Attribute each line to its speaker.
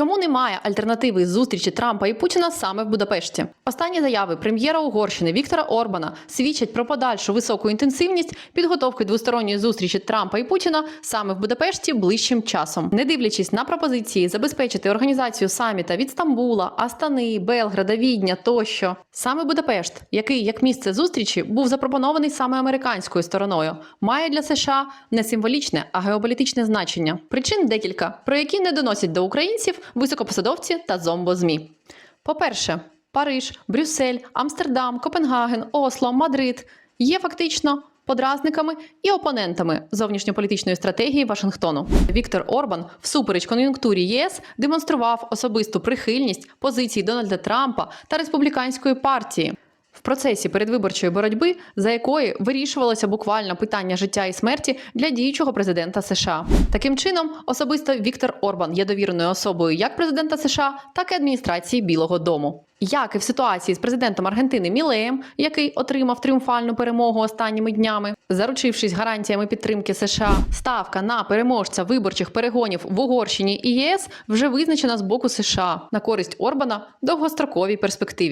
Speaker 1: Чому немає альтернативи зустрічі Трампа і Путіна саме в Будапешті? Останні заяви прем'єра Угорщини Віктора Орбана свідчать про подальшу високу інтенсивність підготовки двосторонньої зустрічі Трампа і Путіна саме в Будапешті ближчим часом, не дивлячись на пропозиції забезпечити організацію саміта від Стамбула, Астани, Белграда, Відня тощо. Саме Будапешт, який як місце зустрічі був запропонований саме американською стороною, має для США не символічне, а геополітичне значення. Причин декілька, про які не доносять до українців високопосадовці та зомбо-змі. По-перше, Париж, Брюссель, Амстердам, Копенгаген, Осло, Мадрид є фактично подразниками і опонентами зовнішньополітичної стратегії Вашингтону. Віктор Орбан, всупереч кон'юнктурі ЄС, демонстрував особисту прихильність позицій Дональда Трампа та республіканської партії. В процесі передвиборчої боротьби, за якої вирішувалося буквально питання життя і смерті для діючого президента США. Таким чином, особисто Віктор Орбан є довіреною особою як президента США, так і адміністрації Білого Дому. Як і в ситуації з президентом Аргентини Мілеєм, який отримав тріумфальну перемогу останніми днями, заручившись гарантіями підтримки США, ставка на переможця виборчих перегонів в Угорщині і ЄС вже визначена з боку США на користь Орбана довгостроковій перспективі.